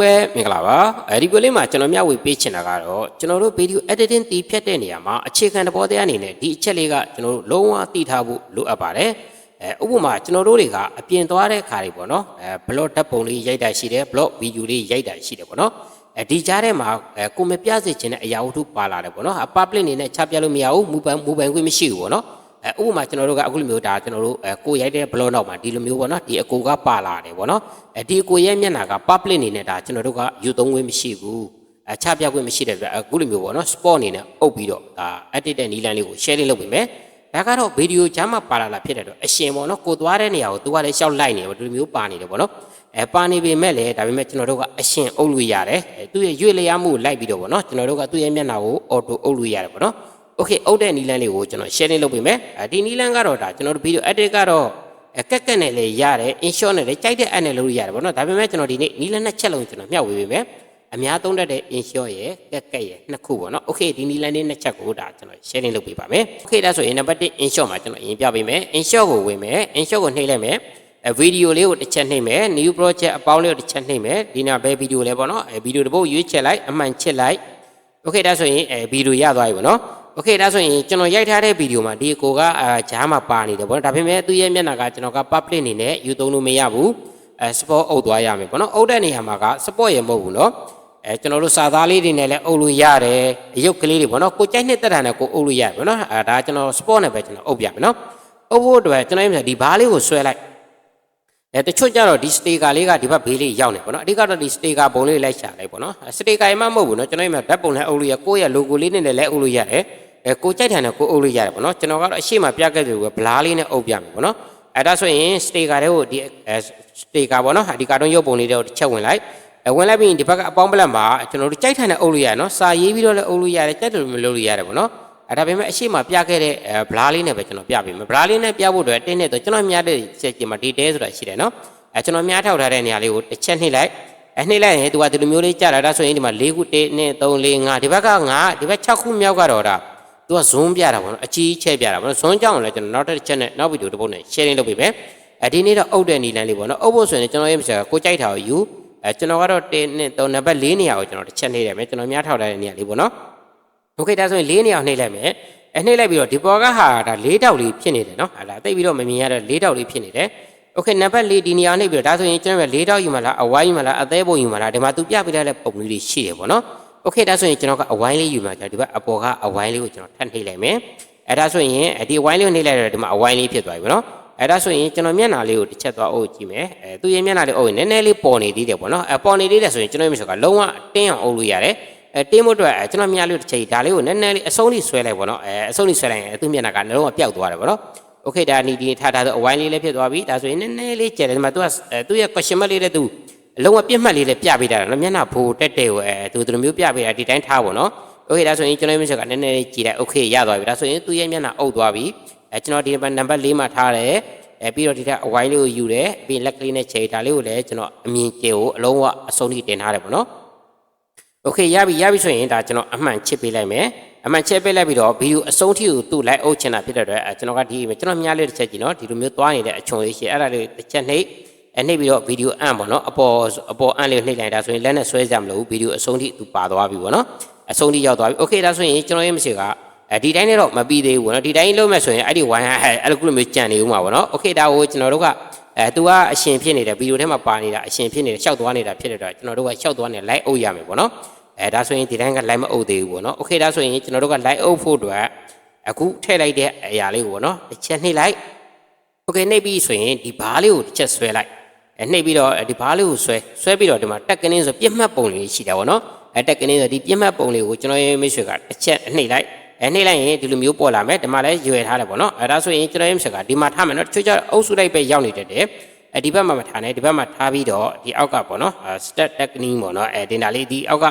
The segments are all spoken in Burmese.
မဲမင်္ဂလာပါအဲဒီကိုလေးမှာကျွန်တော်မျှဝေပေးချင်တာကတော့ကျွန်တော်တို့ video editing တီးဖြတ်တဲ့နေရာမှာအခြေခံသဘောတရားအနေနဲ့ဒီအချက်လေးကကျွန်တော်တို့လုံးဝသိထားဖို့လိုအပ်ပါတယ်အဲဥပမာကျွန်တော်တို့တွေကအပြင်သွားတဲ့ခါတွေပေါ့နော်အဲ blog ဓာတ်ပုံလေးရိုက်တာရှိတယ် blog video လေးရိုက်တာရှိတယ်ပေါ့နော်အဲဒီကြားထဲမှာအဲကိုမပြစေချင်တဲ့အရာဝတ္ထုပါလာတယ်ပေါ့နော်အ public အနေနဲ့ချပြလို့မရဘူးမူပန်မူပန်ခွင့်မရှိဘူးပေါ့နော် အဲဥပမာကျွန်တော်တို့ကအခုလိုမျိုးဒါကျွန်တော်တို့အဲကိုရိုက်တဲ့ blog နောက်မှာဒီလိုမျိုးပေါ့နော်ဒီအကိုကပါလာတယ်ပေါ့နော်အဲဒီအကိုရဲ့မျက်နှာက public အနေနဲ့ဒါကျွန်တော်တို့ကယူသုံးခွင့်မရှိဘူးအချပြခွင့်မရှိတဲ့အတွက်အခုလိုမျိုးပေါ့နော် sport အနေနဲ့အုပ်ပြီးတော့ဒါ edit တဲ့နီလန်လေးကို share လေးလုပ်ပေးမယ်ဒါကတော့ဗီဒီယိုချမ်းမှာပါလာတာဖြစ်တဲ့အတွက်အရှင်ပေါ့နော်ကိုသွားတဲ့နေရာကိုသူကလည်းရှောက်လိုက်နေတယ်ဒီလိုမျိုးပါနေတယ်ပေါ့နော်အဲပါနေပေမဲ့လည်းဒါပေမဲ့ကျွန်တော်တို့ကအရှင်အုပ်လို့ရတယ်အဲသူ့ရဲ့ရွေ့လျားမှုကိုလိုက်ပြီးတော့ပေါ့နော်ကျွန်တော်တို့ကသူ့ရဲ့မျက်နှာကို auto အုပ်လို့ရတယ်ပေါ့နော် okay အုပ်တဲ့နီလန်းလေးကိုကျွန်တော် sharing လုပ်ပေးမယ်အဲဒီနီလန်းကတော့ဒါကျွန်တော်တို့ video edit ကတော့ကက်ကက်နဲ့လည်းရတယ် in-shot နဲ့လည်းကြိုက်တဲ့ app နဲ့လုပ်လို့ရတယ်ပေါ့နော်ဒါပေမဲ့ကျွန်တော်ဒီနေ့နီလန်းနှစ်ချက်လုံးကျွန်တော်မျှဝေပေးမယ်အများသုံးတတ်တဲ့ in-shot ရယ်ကက်ကက်ရယ်နှစ်ခုပေါ့နော် okay ဒီနီလန်းလေးနှစ်ချက်ကိုဒါကျွန်တော် sharing လုပ်ပေးပါမယ် okay ဒါဆိုရင် number 1 in-shot မှာကျွန်တော်အရင်ပြပေးမယ် in-shot ကိုဝင်မယ် in-shot ကိုနှိပ်လိုက်မယ်အဲဗီဒီယိုလေးကိုတစ်ချက်နှိပ်မယ် new project အပေါင်းလေးကိုတစ်ချက်နှိပ်မယ်ဒီနာဘယ်ဗီဒီယိုလဲပေါ့နော်အဲဗီဒီယိုတစ်ပုတ်ရွေးချက်လိုက်အမှန်ချစ်လိုက် โอเคဒါဆိုရင်အဲဗီဒီယိုရသွားပြီပေါ့နော် โอเคဒါဆိုရင်ကျွန်တော်ရိုက်ထားတဲ့ဗီဒီယိုမှာဒီအကိုကအာဂျားမှာပါနေတယ်ပေါ့နော်ဒါပေမဲ့သူ့ရဲ့မျက်နှာကကျွန်တော်က public အနေနဲ့ယူသုံးလို့မရဘူးအဲ support အုပ်သွားရမယ်ပေါ့နော်အုပ်တဲ့နေရာမှာက support ရမဟုတ်ဘူးเนาะအဲကျွန်တော်တို့စာသားလေးတွေနဲ့လည်းအုပ်လို့ရတယ်အရုပ်ကလေးတွေပေါ့နော်ကိုကြိုက်နှစ်တက်တာနဲ့ကိုအုပ်လို့ရတယ်ပေါ့နော်အဲဒါကျွန်တော် support နဲ့ပဲကျွန်တော်အုပ်ပြမယ်เนาะအုပ်ဖို့အတွက်ကျွန်တော်ရဲ့ဒီဘားလေးကိုဆွဲလိုက် အဲတချို့ကြတော့ဒီစတေကာလေးကဒီဘက်ဘေးလေးရောက်နေပေါ့နော်အဓိကတော့ဒီစတေကာပုံလေးလိုက်ရှာလိုက်ပေါ့နော်စတေကာရမှမဟုတ်ဘူးနော်ကျွန်တော်တို့ဓာတ်ပုံနဲ့အုပ်လို့ရကိုယ့်ရဲ့ logo လေးနဲ့လည်းအုပ်လို့ရတယ် အဲကိုကြိုက်တယ်နဲ့ကိုအုပ်လို့ရတယ်ပေါ့နော်ကျွန်တော်ကတော့အရှိမပြခဲ့တယ်ကဘလားလေးနဲ့အုပ်ပြမယ်ပေါ့နော်အဲဒါဆိုရင်စတေကာတွေကိုဒီစတေကာပေါ့နော်ဒီကာတွန်းရုပ်ပုံလေးတွေကိုတစ်ချက်ဝင်လိုက်အဲဝင်လိုက်ပြီးရင်ဒီဘက်ကအပေါင်းပလက်မှာကျွန်တော်တို့ကြိုက်တယ်နဲ့အုပ်လို့ရတယ်နော်စာရေးပြီးတော့လည်းအုပ်လို့ရတယ်ကြိုက်တယ်လို့မလုပ်လို့ရတယ်ပေါ့နော်အဲဒါပေမဲ့အရှိမပြခဲ့တဲ့ဘလားလေးနဲ့ပဲကျွန်တော်ပြပေးမယ်ဘလားလေးနဲ့ပြဖို့အတွက်တင်းနဲ့တော့ကျွန်တော်များတဲ့ချက်ချင်းမှာ detail ဆိုတာရှိတယ်နော်အဲကျွန်တော်များထောက်ထားတဲ့နေရာလေးကိုတစ်ချက်နှိပ်လိုက်အဲနှိပ်လိုက်ရင်သူကဒီလိုမျိုးလေးကြာလာဒါဆိုရင်ဒီမှာ၄ခု1 2 3 4 5ဒီဘက်က9ဒီဘက်6ခုမြောက်ကတော့ဒါ သူကဇွန်းပြတာပေါ့နော်အကြီးချဲ့ပြတာပေါ့နော်ဇွန်းကြောင်းလည်းကျွန်တော်နောက်တစ်ချက်နဲ့နောက်ဗီဒီယိုတစ်ပုတ်နဲ့ sharing လုပ်ပေးမယ်အဲဒီနေ့တော့အုပ်တဲ့နီလန်းလေးပေါ့နော်အုပ်ဖို့ဆိုရင်ကျွန်တော်ရဲ့မစကိုကြိုက်တာကိုယူအဲကျွန်တော်ကတော့1နဲ့3နံပါတ်4နေရာကိုကျွန်တော်တစ်ချက်နှိပ်လိုက်မယ်ကျွန်တော်များထောက်ထားတဲ့နေရာလေးပေါ့နော်โอเคဒါဆိုရင်၄နေရာနှိပ်လိုက်မယ်အဲနှိပ်လိုက်ပြီးတော့ဒီပေါ်ကဟာဒါ၄တောက်လေးဖြစ်နေတယ်နော်ဟာလာတိတ်ပြီးတော့မမြင်ရတော့၄တောက်လေးဖြစ်နေတယ် โอเคနံပါတ်၄ဒီနေရာနှိပ်ပြီးတော့ဒါဆိုရင်ကျွန်တော်က၄တောက်ယူမလားအဝိုင်းယူမလားအသေးပုံယူမလားဒီမှာသူပြပေးတဲ့ပုံလေးတွေရှိတယ်ပေါ့နော် โอเคဒါဆိုရင်ကျွန်တော်ကအဝိုင်းလေးယူမှာကျွန်တော်ဒီဘက်အပေါ်ကအဝိုင်းလေးကိုကျွန်တော်ထပ်နှိပ်လိုက်မယ်အဲဒါဆိုရင်ဒီအဝိုင်းလေးကိုနှိပ်လိုက်တော့ဒီမှာအဝိုင်းလေးဖြစ်သွားပြီပေါ့နော်အဲဒါဆိုရင်ကျွန်တော်မျက်နှာလေးကိုတစ်ချက်သွားအုပ်ကြည့်မယ်အဲသူ့ရဲ့မျက်နှာလေးအုပ်ရင်နည်းနည်းလေးပေါ်နေသေးတယ်ပေါ့နော်အဲပေါ်နေသေးတယ်ဆိုရင်ကျွန်တော်မျက်နှာကလုံးဝတင်းအောင်အုပ်လို့ရတယ်အဲတင်းဖို့အတွက်ကျွန်တော်မျက်လေးတစ်ချက်ဒါလေးကိုနည်းနည်းလေးအဆုံးလေးဆွဲလိုက်ပေါ့နော်အဲအဆုံးလေးဆွဲလိုက်ရင်သူ့မျက်နှာကလုံးဝပျောက်သွားတယ်ပေါ့နော် โอเคဒါနီဒီထားထားဆိုအဝိုင်းလေးလည်းဖြစ်သွားပြီဒါဆိုရင်နည်းနည်းလေးကျယ်တယ်ဒီမှာ तू ကသူ့ရဲ့ question mark လေးလည်း तू အလုံးဝပြတ်မှတ်လေးလည်းပြပေးတာနော်မျက်နှာဘိုးတက်တယ်ကိုအဲ तू ဒီလိုမျိုးပြပေးတာဒီတိုင်းထားပါတော့โอเคဒါဆိုရင်ကျွန်တော်မျက်နှာကနည်းနည်းလေးကြည်လိုက်โอเคရသွားပြီဒါဆိုရင်သူ့ရဲ့မျက်နှာအုပ်သွားပြီအဲကျွန်တော်ဒီနံပါတ်၄မှာထားတယ်အဲပြီးတော့ဒီထက်အဝိုင်းလေးကိုယူတယ်ပြီးလက်ကလေးနဲ့ချိန်ဒါလေးကိုလည်းကျွန်တော်အမြင်ကျကိုအလုံးဝအဆုံးထိတင်ထားတယ်ပေါ့နော်โอเคရပြီရပြီဆိုရင်ဒါကျွန်တော်အမှန်ချစ်ပေးလိုက်မယ်အမှန်ချက်ပေးလိုက်ပြီးတော့ဗီဒီယိုအဆုံးထိကိုသူ့လိုက်အုပ်ချင်တာဖြစ်တဲ့အတွက်ကျွန်တော်ကဒီကျွန်တော်မြားလေးတစ်ချက်ကြည့်နော်ဒီလိုမျိုးသွားနေတဲ့အချုံလေးရှိအဲ့ဒါလေးတစ်ချက်နှိပ် အဲနှိပ်ပြီးတော့ဗီဒီယိုအံ့ပေါ့နော်အပေါ်အပေါ်အံ့လေးနှိပ်လိုက်တာဆိုရင်လက်နဲ့ဆွဲကြမလို့ဗီဒီယိုအဆုံးထိသူပါသွားပြီပေါ့နော်အဆုံးထိရောက်သွားပြီโอเคဒါဆိုရင်ကျွန်တော်ရဲ့မရှိကအဲဒီတိုင်းနဲ့တော့မပြီးသေးဘူးပေါ့နော်ဒီတိုင်းလုံးမဲ့ဆိုရင်အဲ့ဒီဝိုင်းအဲ့အဲ့လိုမျိုးကြံနေဦးမှာပေါ့နော်โอเคဒါကိုကျွန်တော်တို့ကအဲသူကအရှင်ဖြစ်နေတယ်ဗီဒီယိုထဲမှာပါနေတာအရှင်ဖြစ်နေတယ်ရှောက်သွားနေတာဖြစ်တဲ့အတွက်ကျွန်တော်တို့ကရှောက်သွားနေလိုက်အုပ်ရမယ်ပေါ့နော်အဲဒါဆိုရင်ဒီတိုင်းက live မအုပ်သေးဘူးပေါ့နော်โอเคဒါဆိုရင်ကျွန်တော်တို့က live အုပ်ဖို့အတွက်အခုထည့်လိုက်တဲ့အရာလေးကိုပေါ့နော်တစ်ချက်နှိပ်လိုက်โอเคနှိပ်ပြီးဆိုရင်ဒီဘားလေးကိုတစ်ချက်ဆွဲလိုက် အဲနှိပ်ပြီးတော့ဒီဘားလေးကိုဆွဲဆွဲပြီးတော့ဒီမှာတက်ကင်းဆိုပြစ်မှတ်ပုံလေးရှိတာပေါ့နော်အဲတက်ကင်းဆိုဒီပြစ်မှတ်ပုံလေးကိုကျွန်တော်ရဲ့မိတ်ဆွေကတစ်ချက်နှိပ်လိုက်အဲနှိပ်လိုက်ရင်ဒီလိုမျိုးပေါ်လာမယ်ဒီမှာလည်းရွယ်ထားတယ်ပေါ့နော်အဲဒါဆိုရင်ကျွန်တော်ရဲ့မိတ်ဆွေကဒီမှာထားမယ်နော်တချို့ကျအုပ်စုလိုက်ပဲရောက်နေတတ်တယ်အဲဒီဘက်မှာမထားနဲ့ဒီဘက်မှာထားပြီးတော့ဒီအောက်ကပေါ့နော် step technique ပေါ့နော်အဲတင်တာလေးဒီအောက်က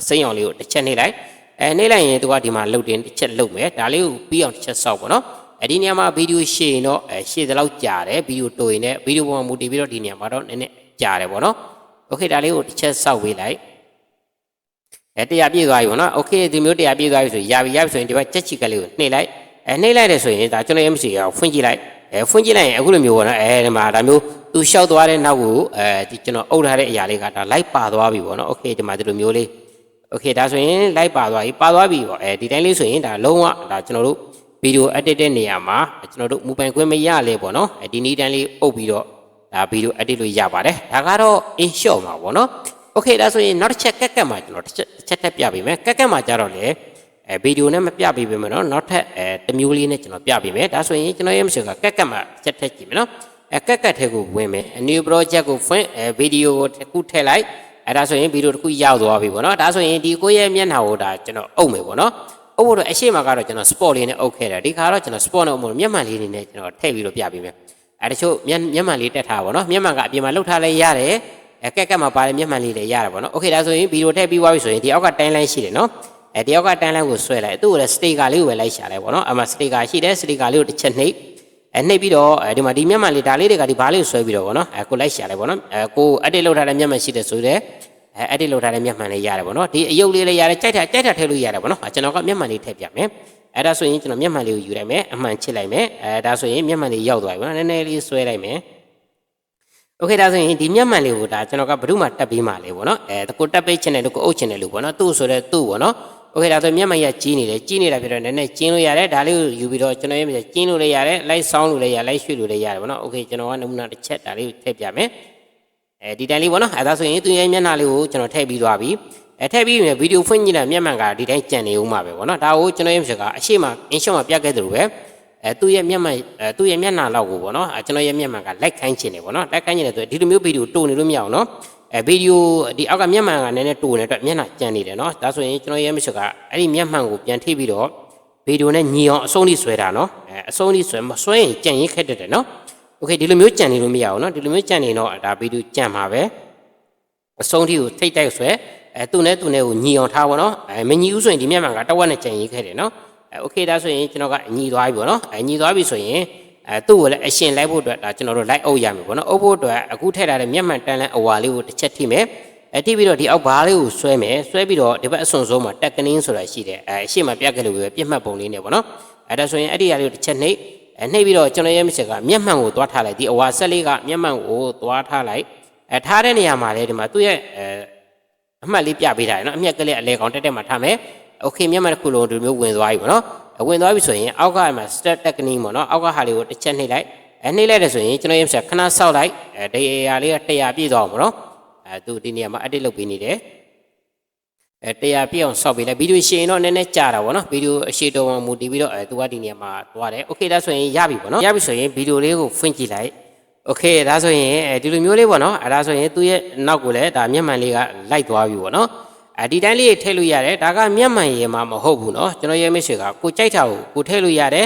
အစိမ်းအောင်လေးကိုတစ်ချက်နှိပ်လိုက်အဲနှိပ်လိုက်ရင်သူကဒီမှာလှုပ်တင်တစ်ချက်လှုပ်မယ်ဒါလေးကိုပြီးအောင်တစ်ချက်ဆောက်ပေါ့နော် အဲဒီနေရာမှာဗီဒီယိုရှည်ရင်တော့အဲရှည်သလောက်ကြာတယ်ဗီဒီယိုတိုရင်လည်းဗီဒီယိုပေါ်မှာမူတည်ပြီးတော့ဒီနေရာမှာတော့နည်းနည်းကြာတယ်ပေါ့နော်โอเคဒါလေးကိုတစ်ချက်ဆောက်ပေးလိုက်အဲတရားပြည့်သွားပြီပေါ့နော်โอเคဒီမျိုးတရားပြည့်သွားပြီဆိုရင်ရာပြီရပြီဆိုရင်ဒီဘက်ချက်ချီကလေးကိုနှိပ်လိုက်အဲနှိပ်လိုက်တယ်ဆိုရင်ဒါကျွန်တော် MC ကဖွင့်ကြည့်လိုက်အဲဖွင့်ကြည့်လိုက်ရင်အခုလိုမျိုးပေါ့နော်အဲဒီမှာဒါမျိုး သူလျှောက်သွားတဲ့နောက်ကိုအဲဒီကျွန်တော်အုပ်ထားတဲ့အရာလေးကဒါလိုက်ပါသွားပြီပေါ့နော်โอเคဒီမှာဒီလိုမျိုးလေးโอเคဒါဆိုရင်လိုက်ပါသွားပြီပါသွားပြီပေါ့အဲဒီတိုင်းလေးဆိုရင်ဒါလုံးဝဒါကျွန်တော်တို့ ဗီဒီယို edit တဲ့နေရာမှာကျွန်တော်တို့ movement ခွင့်မရလဲပေါ့နော်ဒီနည်းတန်းလေးအုပ်ပြီးတော့ဒါဗီဒီယို edit လို့ရပါတယ်ဒါကတော့ in short မှာပေါ့နော် okay ဒါဆိုရင်နောက်တစ်ချက်ကက်ကက်မှာကျွန်တော်တစ်ချက်တစ်ချက်ထပ်ပြပေးမယ်ကက်ကက်မှာကြတော့လေအဲဗီဒီယိုနဲ့မပြပေးပေးမယ်နော်နောက်ထပ်အဲတစ်မျိုးလေးနဲ့ကျွန်တော်ပြပေးမယ်ဒါဆိုရင်ကျွန်တော်ရဲ့မရှိကကက်ကက်မှာချက်ထက်ကြည့်မယ်နော်အဲကက်ကက်ထဲကိုဝင်မယ် new project ကိုဖွင့်အဲဗီဒီယိုတစ်ခုထည့်လိုက်အဲဒါဆိုရင်ဗီဒီယိုတစ်ခုရောက်သွားပြီပေါ့နော်ဒါဆိုရင်ဒီကိုယ့်ရဲ့မျက်နှာကိုဒါကျွန်တော်အုပ်မယ်ပေါ့နော် အုပ်ဖို့တော့အရှိမကတော့ကျွန်တော် sport လေးနဲ့အုပ်ခဲ့တယ်ဒီခါတော့ကျွန်တော် sport နဲ့အုပ်မလို့မျက်မှန်လေးတွေနဲ့ကျွန်တော်ထည့်ပြီးတော့ပြပေးမယ်အဲတချို့မျက်မျက်မှန်လေးတက်ထားပါတော့မျက်မှန်ကအပြင်မှာလှုပ်ထားလဲရတယ်အဲကက်ကက်မှာပါတဲ့မျက်မှန်လေးတွေရတယ်ပေါ့နော်โอเคဒါဆိုရင်ဗီဒီယိုထည့်ပြီးသွားပြီဆိုရင်ဒီအောက်ကတိုင်းလိုင်းရှိတယ်နော်အဲဒီအောက်ကတိုင်းလိုင်းကိုဆွဲလိုက်သူ့ကိုလည်းစတေကာလေးကိုပဲလိုက်ရှာလိုက်ပေါ့နော်အမှစတေကာရှိတယ်စတေကာလေးကိုတစ်ချက်နှိပ်အဲနှိပ်ပြီးတော့အဲဒီမှာဒီမျက်မှန်လေးဒါလေးတွေကဒီဘားလေးကိုဆွဲပြီးတော့ပေါ့နော်အဲကိုလိုက်ရှာလိုက်ပေါ့နော်အဲကို edit လုပ်ထားတဲ့မျက်မှန်ရှိတယ်ဆိုတော့ အဲ edit လုပ်ထားတဲ့မျက်မှန်လေးရတယ်ပေါ့နော်ဒီအယုတ်လေးလေးရတယ်ကြိုက်တာကြိုက်တာထည့်လို့ရတယ်ပေါ့နော်ကျွန်တော်ကမျက်မှန်လေးထည့်ပြမယ်အဲဒါဆိုရင်ကျွန်တော်မျက်မှန်လေးကိုယူလိုက်မယ်အမှန်ချစ်လိုက်မယ်အဲဒါဆိုရင်မျက်မှန်လေးရောက်သွားပြီပေါ့နော်နည်းနည်းလေးဆွဲလိုက်မယ်โอเคဒါဆိုရင်ဒီမျက်မှန်လေးကိုဒါကျွန်တော်ကဘယ်သူမှတက်ပေးမှလဲပေါ့နော်အဲကိုတက်ပေးချင်တယ်လို့ကိုအုပ်ချင်တယ်လို့ပေါ့နော်သူ့ဆိုတဲ့သူ့ပေါ့နော်โอเคဒါဆိုမျက်မှန်ရကြီးနေတယ်ကြီးနေတာဖြစ်တော့နည်းနည်းကျင်းလို့ရတယ်ဒါလေးကိုယူပြီးတော့ကျွန်တော်ရဲ့ကျင်းလို့လည်းရတယ်လိုက်ဆောင်းလို့လည်းရလိုက်ရွှေ့လို့လည်းရတယ်ပေါ့နော်โอเคကျွန်တော်ကနမူနာတစ်ချက်ဒါလေးကိုထည့်ပြမယ် အဲဒီတိုင်းလေးပေါ့နော်အဲဒါဆိုရင်သူရဲ့မျက်နှာလေးကိုကျွန်တော်ထည့်ပြီးသွားပြီအဲထည့်ပြီးရင်ဗီဒီယိုဖွင့်ကြည့်တဲ့မျက်မှန်ကဒီတိုင်းကြံနေဦးမှာပဲပေါ့နော်ဒါကိုကျွန်တော်ရဲ့ဖြစ်ကအရှိမအင်းရှော့မှာပြတ်ခဲ့သလိုပဲအဲသူ့ရဲ့မျက်မှန်အဲသူ့ရဲ့မျက်နှာလောက်ကိုပေါ့နော်အဲကျွန်တော်ရဲ့မျက်မှန်ကလိုက်ခိုင်းချင်တယ်ပေါ့နော်လိုက်ခိုင်းချင်တယ်ဆိုဒီလိုမျိုးဗီဒီယိုတိုးနေလို့မရအောင်နော်အဲဗီဒီယိုဒီအောက်ကမျက်မှန်ကနည်းနည်းတိုးနေတဲ့အတွက်မျက်နှာကြံနေတယ်နော်ဒါဆိုရင်ကျွန်တော်ရဲ့မရှိကအဲ့ဒီမျက်မှန်ကိုပြန်ထိပြီးတော့ဗီဒီယိုနဲ့ညီအောင်အဆုံးထိဆွဲတာနော်အဲအဆုံးထိဆွဲမဆွဲရင်ကြံရင်ခက်တတ်တယ်နော် โอเคဒီလိုမျိုးကြံနေလို့မရအောင်နော်ဒီလိုမျိုးကြံနေတော့ဒါဗီဒီယိုကြံမှာပဲအဆုံးထိကိုထိတ်တိုက်ဆွဲအဲသူ့နဲ့သူ့နဲ့ကိုညီအောင်ထားပါတော့အဲမညီဘူးဆိုရင်ဒီမျက်မှန်ကတဝက်နဲ့ကြံရင်ခဲ့တယ်နော်အဲโอเคဒါဆိုရင်ကျွန်တော်ကညီသွားပြီပေါ့နော်အဲညီသွားပြီဆိုရင်အဲသူ့ကိုလည်းအရှင်လိုက်ဖို့အတွက်ဒါကျွန်တော်တို့လိုက်အုပ်ရမယ်ပေါ့နော်အုပ်ဖို့အတွက်အခုထည့်ထားတဲ့မျက်မှန်တန်းလန်းအဝါလေးကိုတစ်ချက်ထိမယ်အဲထိပြီးတော့ဒီအောက်ဘားလေးကိုဆွဲမယ်ဆွဲပြီးတော့ဒီဘက်အစွန်ဆုံးမှာတက်ကနင်းဆိုတာရှိတယ်အဲအရှိမပြတ်ခဲ့လို့ပဲပြတ်မှတ်ပုံလေးနဲ့ပေါ့နော်အဲဒါဆိုရင်အဲ့ဒီအရာလေးကိုတစ်ချက်နှိပ် အဲနှိပ်ပြီးတော့ကျွန်တော်ရဲ့မချက်ကမျက်မှန်ကိုသွားထားလိုက်ဒီအဝါဆက်လေးကမျက်မှန်ကိုသွားထားလိုက်အဲထားတဲ့နေရာမှာလေဒီမှာသူ့ရဲ့အဲအမှတ်လေးပြပေးထားတယ်နော်အမျက်ကလေးအလဲကောင်တက်တက်မှာထားမယ်โอเคမျက်မှန်တစ်ခုလုံးဒီမျိုးဝင်သွားပြီပေါ့နော်ဝင်သွားပြီဆိုရင်အောက်ကမှာ step technique ပေါ့နော်အောက်ကဟာလေးကိုတစ်ချက်နှိပ်လိုက်အဲနှိပ်လိုက်တယ်ဆိုရင်ကျွန်တော်ရဲ့ဆက်ခဏဆောက်လိုက်အဲဒီအရာလေးက100ပြည့်သွားအောင်ပေါ့နော်အဲသူဒီနေရာမှာ edit လုပ်ပေးနေတယ် အဲ100ပြည့်အောင်ဆောက်ပေးလိုက်ဗီဒီယိုရှင်းတော့နည်းနည်းကြာတာပေါ့နော်ဗီဒီယိုအရှိတော်မှာမူတည်ပြီးတော့အဲသူကဒီနေရာမှာသွားတယ်โอเคဒါဆိုရင်ရပြီပေါ့နော်ရပြီဆိုရင်ဗီဒီယိုလေးကိုဖွင့်ကြည့်လိုက်โอเคဒါဆိုရင်အဲဒီလိုမျိုးလေးပေါ့နော်အဲဒါဆိုရင်သူ့ရဲ့နောက်ကိုလည်းဒါမျက်မှန်လေးကလိုက်သွားပြီပေါ့နော်အဲဒီတိုင်းလေးထည့်လို့ရတယ်ဒါကမျက်မှန်ရေမှာမဟုတ်ဘူးเนาะကျွန်တော်ရဲ့မိတ်ဆွေကကိုကြိုက်တာကိုကိုထည့်လို့ရတယ်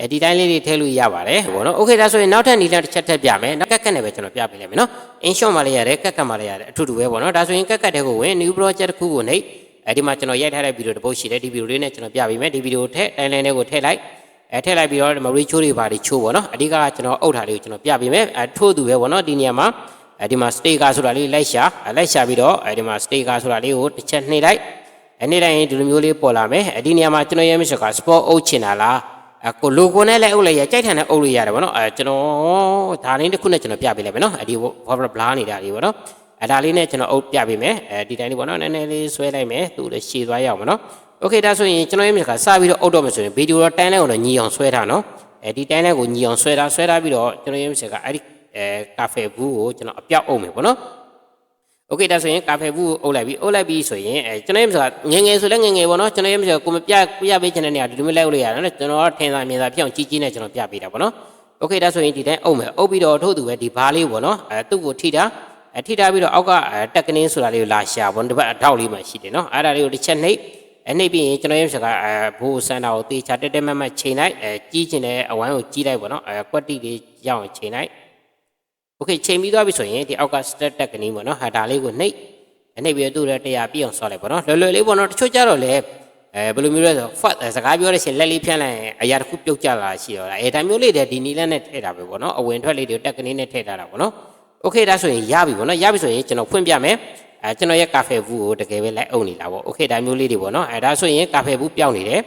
အဲဒီတိုင်းလေးတွေထည့်လို့ရပါတယ်ဘောနော်โอเคဒါဆိုရင်နောက်ထပ်နီလန်တစ်ချက်ထည့်ပြမယ်နောက်ကက်ကက်နဲ့ပဲကျွန်တော်ပြပေးလိုက်မယ်เนาะ inshort မှာလည်းရတယ်ကက်ကက်မှာလည်းရတယ်အထူတူပဲပေါ့နော်ဒါဆိုရင်ကက်ကက်တဲ့ကိုဝင် new project တစ်ခုကိုနှိပ်အဲဒီမှာကျွန်တော်ရိုက်ထားတဲ့ဗီဒီယိုတစ်ပုတ်ရှိတယ်ဒီဗီဒီယိုလေးနဲ့ကျွန်တော်ပြပေးမယ်ဒီဗီဒီယိုထည့်တိုင်းလိုင်းလေးကိုထည့်လိုက်အဲထည့်လိုက်ပြီးတော့ဒီမှာ reach တွေပါတွေချိုးပေါ့နော်အဓိကကျွန်တော်အုပ်ထားလေးကိုကျွန်တော်ပြပေးမယ်အဲထို့သူပဲပေါ့နော်ဒီနေရာမှာအဲဒီမှာ sticker ဆိုတာလေးလိုက်ရှာလိုက်ရှာပြီးတော့အဲဒီမှာ sticker ဆိုတာလေးကိုတစ်ချက်နှိပ်လိုက်အဲနှိပ်လိုက်ရင်ဒီလိုမျိုးလေးပေါ်လာမယ်အဲဒီနေရာမှာကျွန်တော်ရဲမရှိက sport အုပ်ချင်တာလား အကို logo နဲ့လည်းအုပ်လိုက်ရကြိုက်ထန်နဲ့အုပ်လို့ရတယ်ဗောနော်အဲကျွန်တော်ဒါလေးတစ်ခုနဲ့ကျွန်တော်ပြပေးလိုက်မယ်နော်အဲဒီ blah blah နေတာလေးဗောနော်အဲဒါလေးနဲ့ကျွန်တော်အုပ်ပြပေးမယ်အဲဒီတိုင်းလေးဗောနော်နည်းနည်းလေးဆွဲလိုက်မယ်သူ့လည်းရှည်သွားရအောင်ဗောနော်โอเคဒါဆိုရင်ကျွန်တော်ရဲ့မြက်ကစပြီးတော့အုပ်တော့မယ်ဆိုရင်ဗီဒီယိုတော့တိုင်းလိုက်အောင်တော့ညီအောင်ဆွဲထားနော်အဲဒီတိုင်းလိုက်ကိုညီအောင်ဆွဲထားဆွဲထားပြီးတော့ကျွန်တော်ရဲ့မြက်ကအဲဒီအဲကာဖေဘူးကိုကျွန်တော်အပြောက်အုပ်မယ်ဗောနော် โอเคဒါဆိုရင်ကာဖေဘူးကိုအုပ်လိုက်ပြီးအုပ်လိုက်ပြီးဆိုရင်အဲကျွန်တော်ရဲ့မြက်ကငငယ်ဆိုလဲငငယ်ဗောနော်ကျွန်တော်ရဲ့မြက်ကကိုမပြပြပေးချင်တဲ့နေရာဒီလိုမျိုးလိုက်အုပ်လို့ရတယ်နော်ကျွန်တော်ထင်သာမြင်သာဖြစ်အောင်ကြီးကြီးနဲ့ကျွန်တော်ပြပေးတာဗောနော်โอเคဒါဆိုရင်ဒီတိုင်းအုပ်မယ်အုပ်ပြီးတော့ထို့သူပဲဒီဘားလေးဗောနော်အဲသူ့ကိုထိတာအထိထားပြီးတော့အောက်ကတက်ကနင်းဆိုတာလေးကိုလာရှာဗောဒီဘက်အထောက်လေးမှရှိတယ်နော်အဲ့ဒါလေးကိုတစ်ချက်နှိပ်အဲနှိပ်ပြီးရင်ကျွန်တော်ရဲ့စကားအဲဘိုးစန္ဒာကိုတေချာတက်တက်မတ်မတ်ချိန်လိုက်အဲကြီးကျင်တဲ့အဝမ်းကိုကြီးလိုက်ဗောနော်အဲကွက်တိလေးရအောင်ချိန်လိုက် โอเคချိန်ပြီးသွားပြီဆိုရင်ဒီအောက်က step တက်ကနင်းဗောနော်ဟာဒါလေးကိုနှိပ်နှိပ်ပြီးတော့သူ့ရဲ့တရားပြည့်အောင်ဆော့လိုက်ဗောနော်လွယ်လွယ်လေးဗောနော်တချို့ကြတော့လေအဲဘယ်လိုမျိုးလဲဆို fat စကားပြောတဲ့ရှင်လက်လေးဖြန့်လိုက်ရင်အရာတစ်ခုပြုတ်ကျလာရှိတော့လားအဲဒါမျိုးလေးတည်းဒီနီလန်းနဲ့ထည့်တာပဲဗောနော်အဝင်ထွက်လေးတွေတက်ကနင်းနဲ့ထည့်ထားတာဗောနော်โอเคဒါဆိုရင်ရပြီဗောနော်ရပြီဆိုရင်ကျွန်တော်ဖွင့်ပြမယ်အဲကျွန်တော်ရဲ့ကာဖေဘူးကိုတကယ်ပဲလိုက်အုပ်နေလာဗောโอเคဒါမျိုးလေးတွေဗောနော်အဲဒါဆိုရင်ကာဖေဘူးပျောက်နေတယ်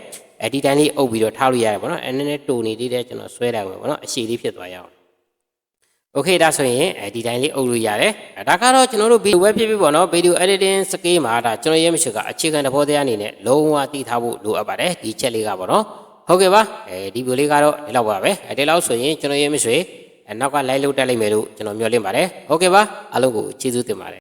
အဲဒီတိုင်းလေးအုပ်ပြီးတော့ထားလို့ရတယ်ဗောနော်အဲနည်းနည်းတူနေသေးတယ်ကျွန်တော်ဆွဲလိုက်မယ်ဗောနော်အရှိလေးဖြစ်သွားရအောင် โอเคဒါဆိုရင်အဲဒီတိုင်းလေးအုပ်လို့ရတယ်အဲဒါကတော့ကျွန်တော်တို့ဗီဒီယိုပဲဖြစ်ဖြစ်ပေါ့နော်ဗီဒီယို editing skill မှာဒါကျွန်တော်ရဲမရှိကအခြေခံသဘောတရားအနေနဲ့လုံးဝသိထားဖို့လိုအပ်ပါတယ်ဒီချက်လေးကပေါ့နော်ဟုတ်ကဲ့ပါအဲဒီဗီဒီယိုလေးကတော့ဒီလောက်ပါပဲအဲဒီလောက်ဆိုရင်ကျွန်တော်ရဲမရှိအဲနောက်က live လုပ်တက်လိုက်မယ်လို့ကျွန်တော်မျှော်လင့်ပါတယ်ဟုတ်ကဲ့ပါအားလုံးကိုကျေးဇူးတင်ပါတယ်